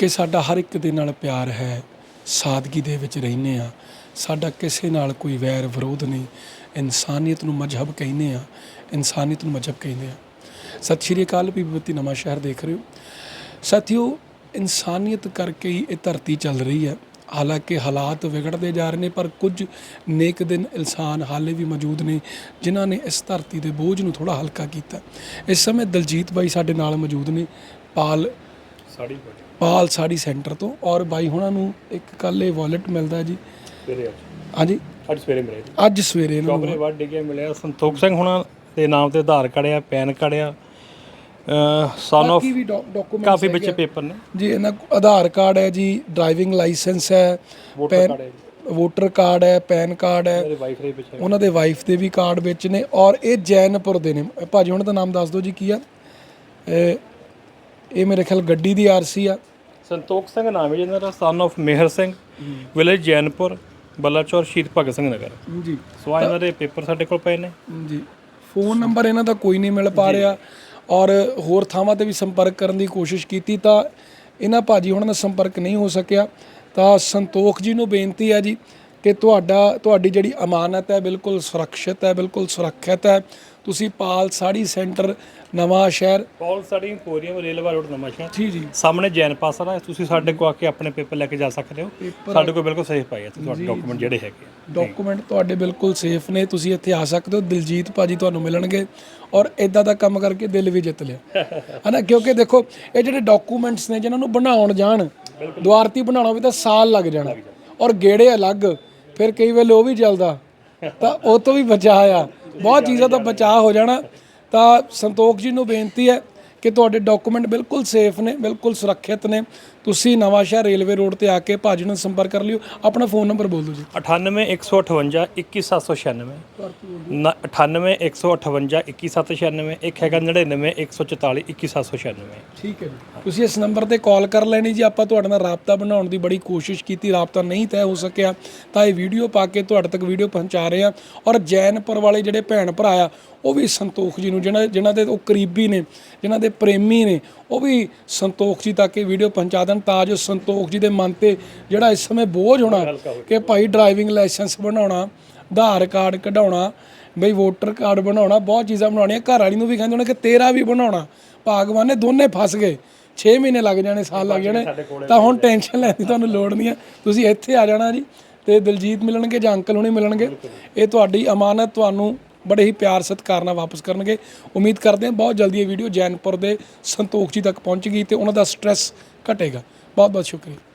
ਕਿ ਸਾਡਾ ਹਰ ਇੱਕ ਦੇ ਨਾਲ ਪਿਆਰ ਹੈ, ਸਾਦਗੀ ਦੇ ਵਿੱਚ ਰਹਿੰਦੇ ਆ ਸਾਡਾ ਕਿਸੇ ਨਾਲ ਕੋਈ ਵੈਰ ਵਿਰੋਧ ਨਹੀਂ। ਇਨਸਾਨੀਅਤ ਨੂੰ ਮਜਹਬ ਕਹਿੰਦੇ ਆ ਇਨਸਾਨੀਅਤ ਨੂੰ ਮਜਹਬ ਕਹਿੰਦੇ ਆ ਸਤਿ ਸ਼੍ਰੀ ਅਕਾਲ ਪੀਪਤੀ ਨਵਾਂ ਸ਼ਹਿਰ ਦੇਖ ਰਹੇ ਹੋ। ਸਾਥੀਓ, ਇਨਸਾਨੀਅਤ ਕਰਕੇ ਹੀ ਇਹ ਧਰਤੀ ਚੱਲ ਰਹੀ ਹੈ। ਹਾਲਾਂਕਿ ਹਾਲਾਤ ਵਿਗੜਦੇ ਜਾ ਰਹੇ ਨੇ, ਪਰ ਕੁਝ ਨੇਕ ਦਿਨ ਇਨਸਾਨ ਹਾਲੇ ਵੀ ਮੌਜੂਦ ਨੇ, ਜਿਨ੍ਹਾਂ ਨੇ ਇਸ ਧਰਤੀ ਦੇ ਬੋਝ ਨੂੰ ਥੋੜਾ ਹਲਕਾ ਕੀਤਾ। ਇਸ ਸਮੇਂ ਦਲਜੀਤ ਬਾਈ ਸਾਡੇ ਨਾਲ ਮੌਜੂਦ ਨੇ। ਪਾਲ ਸਾੜੀ ਪਾਲ ਸਾੜੀ ਸੈਂਟਰ ਤੋਂ ਔਰ ਬਾਈ ਹੁਣਾਂ ਨੂੰ ਇੱਕ ਕੱਲ ਇਹ ਵਾਲਟ ਮਿਲਦਾ ਜੀ। ਅੱਜ ਹਾਂਜੀ। ਅੱਜ ਸਵੇਰੇ ਮਿਲੇ ਅੱਜ ਸਵੇਰੇ ਇਹਨਾਂ ਨੂੰ। ਵੱਡ ਡਿੱਗੇ ਮਿਲਿਆ। ਸੰਤੋਖ ਸਿੰਘ ਹੁਣਾਂ ਦੇ ਨਾਮ ਤੇ ਆਧਾਰ ਕਾਰਡ ਆ ਪੈਨ ਕਾਰਡ ਆ ਸਨ ਆਫ ਬਾਕੀ ਵੀ ਡਾਕੂਮੈਂਟ ਕਾਫੀ ਵਿੱਚ ਪੇਪਰ ਨੇ। ਜੀ ਇਹਨਾਂ ਕੋਲ ਆਧਾਰ ਕਾਰਡ ਹੈ ਜੀ ਡਰਾਈਵਿੰਗ ਲਾਇਸੈਂਸ ਹੈ ਵੋਟਰ ਪੈਨ ਹੈ ਵੋਟਰ ਕਾਰਡ ਹੈ ਪੈਨ ਕਾਰਡ ਹੈ। ਮੇਰੇ ਵਾਈਫ ਦੇ ਪਿੱਛੇ। ਉਹਨਾਂ ਦੇ ਵਾਈਫ ਦੇ ਵੀ ਕਾਰਡ ਵਿੱਚ ਨੇ ਔਰ ਇਹ ਜੈਨਪੁਰ ਦੇ ਨੇ। ਭਾਜੀ ਉਹਨਾਂ ਦਾ ਨਾਮ ਦੱਸ ਦਿਓ ਜੀ ਕੀ ਆ? ਇਹ ਇਹ ਮੇਰੇ ਖਿਆਲ ਗੱਡੀ ਦੀ ਆਰਸੀ ਆ। ਸੰਤੋਖ ਸਿੰਘ ਨਾਮ ਹੈ ਜਿਹਨਾਂ ਦਾ ਸਨ ਆਫ ਮਿਹਰ ਸਿੰਘ ਵਿਲੇਜ ਜੈਨਪੁਰ ਬਲਾਚੌਰ ਸ਼ਹੀਦ ਭਗਤ ਸਿੰਘ ਨਗਰ। ਜੀ। ਸੋ ਆਹ ਇਹਨਾਂ ਦੇ ਪੇਪਰ ਸਾਡੇ ਕੋਲ ਪਏ ਨੇ। ਜੀ। ਫੋਨ ਨੰਬਰ ਇਹਨਾਂ ਦਾ ਕੋਈ ਨਹੀਂ ਮਿਲ ਪਾ ਰਿਹਾ। ਔਰ ਹੋਰ ਥਾਵਾਂ ਤੇ ਵੀ ਸੰਪਰਕ ਕਰਨ ਦੀ ਕੋਸ਼ਿਸ਼ ਕੀਤੀ ਤਾਂ ਇਹਨਾਂ ਭਾਜੀ ਉਹਨਾਂ ਨਾਲ ਸੰਪਰਕ ਨਹੀਂ ਹੋ ਸਕਿਆ। ਤਾਂ ਸੰਤੋਖ ਜੀ ਨੂੰ ਬੇਨਤੀ ਹੈ ਜੀ ਕਿ ਤੁਹਾਡਾ ਤੁਹਾਡੀ ਜਿਹੜੀ ਅਮਾਨਤ ਹੈ ਬਿਲਕੁਲ ਸੁਰੱਖਿਅਤ ਹੈ ਬਿਲਕੁਲ ਸੁਰੱਖਿਅਤ ਹੈ। ਤੁਸੀਂ ਪਾਲ ਸਾੜੀ ਸੈਂਟਰ ਨਵਾਂ ਸ਼ਹਿਰ। ਪੌਲ ਸਟੱਡੀ emporium railway road Nawanshahr. ਜੀ ਜੀ। ਸਾਹਮਣੇ ਜੈਨ ਪਾਸਾ ਹੈ। ਤੁਸੀਂ ਸਾਡੇ ਕੋਲ ਆ ਕੇ ਆਪਣੇ ਪੇਪਰ ਲੈ ਕੇ ਜਾ ਸਕਦੇ ਹੋ। ਸਾਡੇ ਕੋਲ ਬਿਲਕੁਲ ਸਹੀ ਪਾਏ ਆ ਤੁਹਾਡੇ ਡਾਕੂਮੈਂਟ ਜਿਹੜੇ ਹੈਗੇ। ਡਾਕੂਮੈਂਟ ਤੁਹਾਡੇ ਬਿਲਕੁਲ ਸੇਫ ਨੇ। ਤੁਸੀਂ ਇੱਥੇ ਆ ਸਕਦੇ ਹੋ। ਦਿਲਜੀਤ ਭਾਜੀ ਤੁਹਾਨੂੰ ਮਿਲਣਗੇ। ਔਰ ਇਦਾਂ ਦਾ ਕੰਮ ਕਰਕੇ ਦਿਲ ਵੀ ਜਿੱਤ ਲਿਆ। ਹਨਾ? ਕਿਉਂਕਿ ਦੇਖੋ ਇਹ ਜਿਹੜੇ ਡਾਕੂਮੈਂਟਸ ਨੇ ਜਿਨ੍ਹਾਂ ਨੂੰ ਬਣਾਉਣ ਜਾਣ ਦੁਆਰਤੀ ਬਣਾਉਣਾ ਹੋਵੇ ਤਾਂ ਸਾਲ ਲੱਗ ਜਾਣਾ। ਔਰ ਗੇੜੇ ਅਲੱਗ ਫਿਰ ਕਈ ਵੇਲੇ ਉਹ ਵੀ ਚੱਲਦਾ ਤਾਂ ਉਹ ਤੋਂ ਵੀ ਬਚਾ ਆ। ਬਹੁਤ ਚੀਜ਼ਾਂ ਦਾ ਬਚਾਅ ਹੋ ਜਾਣਾ ਤਾਂ ਸੰਤੋਖ ਜੀ ਨੂੰ ਬੇਨਤੀ ਹੈ ਕਿ ਤੁਹਾਡੇ ਡਾਕੂਮੈਂਟ ਬਿਲਕੁਲ ਸੇਫ ਨੇ ਬਿਲਕੁਲ ਸੁਰੱਖਿਅਤ ਨੇ। ਤੁਸੀਂ ਨਵਾਂ ਸ਼ਹਿਰ ਰੇਲਵੇ ਰੋਡ ਤੇ ਆ ਕੇ ਭਾਜੀ ਨਾਲ ਸੰਪਰਕ ਕਰ ਲਿਓ। ਆਪਣਾ ਫੋਨ ਨੰਬਰ ਬੋਲ ਦਿਓ ਜੀ। 98 158 21796 98 158 21796 ਇੱਕ ਹੈਗਾ 99 144 21796 ਠੀਕ ਹੈ ਜੀ। ਤੁਸੀਂ ਇਸ ਨੰਬਰ ਤੇ ਕਾਲ ਕਰ ਲੈਣੀ ਜੀ। ਆਪਾਂ ਤੁਹਾਡੇ ਨਾਲ ਰਾਬਤਾ ਬਣਾਉਣ ਦੀ ਬੜੀ ਕੋਸ਼ਿਸ਼ ਕੀਤੀ। ਰਾਬਤਾ ਨਹੀਂ ਤੈਅ ਹੋ ਸਕਿਆ। ਤਾਂ ਇਹ ਵੀਡੀਓ ਪਾ ਕੇ ਤੁਹਾਡੇ ਤੱਕ ਵੀਡੀਓ ਪਹੁੰਚਾ ਰਹੇ ਆ ਔਰ ਜੈਨਪੁਰ ਵਾਲੇ ਜਿਹੜੇ ਭੈਣ ਭਰਾ ਆ ਉਹ ਵੀ ਸੰਤੋਖ ਜੀ ਨੂੰ ਜਿਹਨਾਂ ਜਿਨ੍ਹਾਂ ਦੇ ਉਹ ਕਰੀਬੀ ਨੇ ਜਿਨ੍ਹਾਂ ਦੇ ਪ੍ਰੇਮੀ ਨੇ ਉਹ ਵੀ ਸੰਤੋਖ ਜੀ ਤੱਕ ਇਹ ਵੀਡੀਓ ਪਹੁੰਚਾ ਦੇਣ ਤਾਂ ਜੋ ਸੰਤੋਖ ਜੀ ਦੇ ਮਨ ਤੇ ਜਿਹੜਾ ਇਸ ਸਮੇਂ ਬੋਝ ਹੋਣਾ ਕਿ ਭਾਈ ਡਰਾਈਵਿੰਗ ਲਾਇਸੈਂਸ ਬਣਾਉਣਾ ਆਧਾਰ ਕਾਰਡ ਕਢਾਉਣਾ ਬਈ ਵੋਟਰ ਕਾਰਡ ਬਣਾਉਣਾ ਬਹੁਤ ਚੀਜ਼ਾਂ ਬਣਾਉਣੀਆਂ ਘਰ ਵਾਲੀ ਨੂੰ ਵੀ ਕਹਿੰਦੇ ਹੋਣੇ ਕਿ ਤੇਰਾ ਵੀ ਬਣਾਉਣਾ। ਭਾਗਵਾਨ ਨੇ ਦੋਨੇ ਫਸ ਗਏ। 6 ਮਹੀਨੇ ਲੱਗ ਜਾਣੇ ਸਾਲ ਲੱਗ ਜਾਣੇ। ਤਾਂ ਹੁਣ ਟੈਨਸ਼ਨ ਲੈਣ ਦੀ ਤੁਹਾਨੂੰ ਲੋੜ ਨਹੀਂ ਹੈ। ਤੁਸੀਂ ਇੱਥੇ ਆ ਜਾਣਾ ਜੀ ਤੇ ਦਿਲਜੀਤ ਮਿਲਣਗੇ ਜਾਂ ਅੰਕਲ ਹੁਣੀ ਮਿਲਣਗੇ। ਇਹ ਤੁਹਾਡੀ ਅਮਾਨਤ ਤੁਹਾਨੂੰ ਬੜੇ ਹੀ ਪਿਆਰ ਸਤਿਕਾਰ ਨਾਲ ਵਾਪਸ ਕਰਨਗੇ। ਉਮੀਦ ਕਰਦੇ ਹਾਂ ਬਹੁਤ ਜਲਦੀ ਇਹ ਵੀਡੀਓ ਜੈਨਪੁਰ ਦੇ ਸੰਤੋਖ ਜੀ ਤੱਕ ਪਹੁੰਚੇਗੀ ਗਈ ਤੇ ਉਹਨਾਂ ਦਾ ਸਟ੍ਰੈਸ ਘਟੇਗਾ। ਬਹੁਤ ਬਹੁਤ ਸ਼ੁਕਰੀਆ।